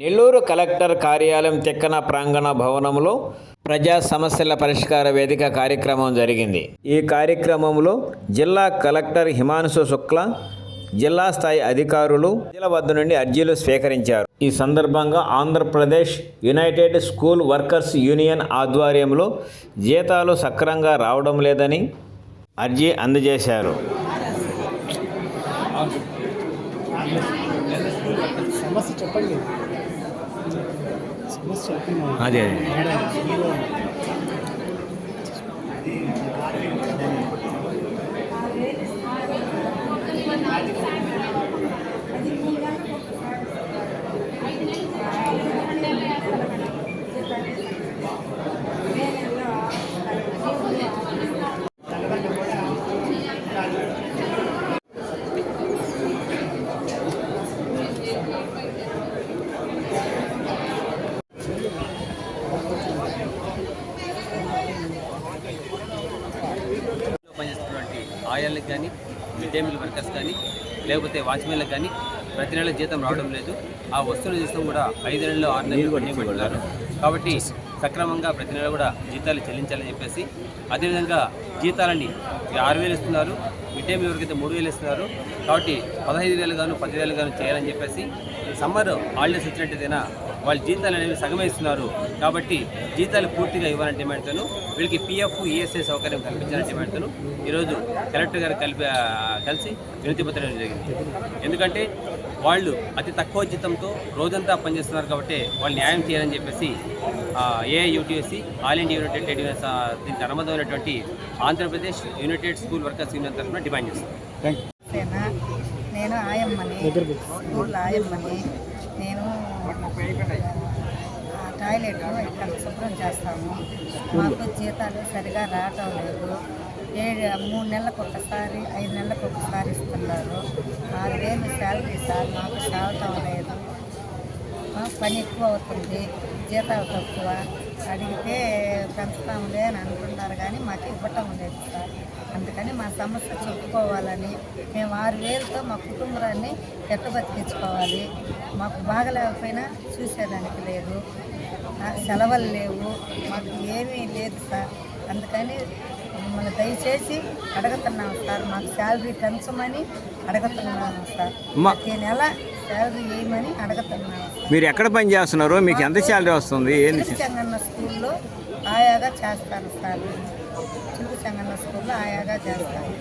Nellore collector కార్యాలయం తెక్కన ప్రాంగణ భవనంలో ప్రజా సమస్యల పరిష్కార వేదిక కార్యక్రమం జరిగింది. ఈ కార్యక్రమంలో జిల్లా కలెక్టర్ హిమాంశు శుక్ల జిల్లా స్థాయి అధికారులు ప్రజల వద్ద నుండి అర్జీలు స్వీకరించారు. ఈ సందర్భంగా Andhra Pradesh united school workers union ఆధ్వర్యంలో జీతాలు సక్రంగా రావడం లేదని అర్జీ అందజేశారు. సమస్య చెప్పండి. అదే అదే. ఆయాలకు కానీ మిడ్ డే మీల్ వర్కర్స్ కానీ లేకపోతే వాచ్మెన్లకు కానీ ప్రతి నెల జీతం రావడం లేదు. ఆ వస్తువుల జీతం కూడా ఐదు నెలలు ఆరు నెలలు పెట్టుకుంటున్నారు కాబట్టి సక్రమంగా ప్రతి నెల కూడా జీతాలు చెల్లించాలని చెప్పేసి అదేవిధంగా జీతాలని ఆరు వేలు ఇస్తున్నారు. మిడ్ డే మీల్ వరకు అయితే మూడు వేలు ఇస్తున్నారు కాబట్టి పదహైదు వేలు గాను పదివేలు గాను చేయాలని చెప్పేసి సమ్మర్ హాలిడేస్ వచ్చినట్టయితేనా వాళ్ళ జీతాలు అనేవి సగమే ఇస్తున్నారు కాబట్టి జీతాలు పూర్తిగా ఇవ్వాలని డిమాండ్తోను వీళ్ళకి పిఎఫ్ ఈఎస్ఐ సౌకర్యం కల్పించాలని డిమాండ్తోను ఈరోజు కలెక్టర్ గారు కలిపి కలిసి వినతి పత్రం జరిగింది. ఎందుకంటే వాళ్ళు అతి తక్కువ జీతంతో రోజంతా పనిచేస్తున్నారు కాబట్టి వాళ్ళు న్యాయం చేయాలని చెప్పేసి AIUTUC all India united trade unions దీనికి అనుబంధమైనటువంటి Andhra Pradesh united school workers union తరఫున డిమాండ్ చేస్తారు సేన నేను ఆయమ్మని ఆయమ్మని నేను ఆ టాయిలెట్ ఇక్కడ శుభ్రం చేస్తాము. మాకు జీతాలు సరిగా రావటం లేదు. ఏడు మూడు నెలలకు ఒకసారి ఐదు నెలలకు ఒకసారి ఇస్తున్నారు. ఆరు వేలు శాలరీ సార్ మాకు సాగటం లేదు. పని ఎక్కువ అవుతుంది. జీతాలు తక్కువ. అడిగితే పెంచుతాంలే అని అంటున్నారు కానీ మాకు ఇవ్వటం లేదు సార్. అందుకని మా సమస్య చెప్పుకోవాలని మేము ఆరు వేలతో మా కుటుంబాన్ని ఎట్ట బతికించుకోవాలి మాకు బాగలేకపోయినా చూసేదానికి లేదు. సెలవులు లేవు. మాకు ఏమీ లేదు సార్. అందుకని మిమ్మల్ని దయచేసి అడుగుతున్నాం సార్. మాకు శాలరీ పెంచమని అడుగుతున్నాము సార్. ప్రతి నెల శాలరీ వేయమని అడుగుతున్నాము మీరు ఎక్కడ పని చేస్తున్నారు మీకు ఎంత శాలరీ వస్తుంది స్కూల్లో ఆయాగా చేస్తాను సార్. చిలుకు సంగన్న స్కూల్లో ఆయాగా చేస్తాను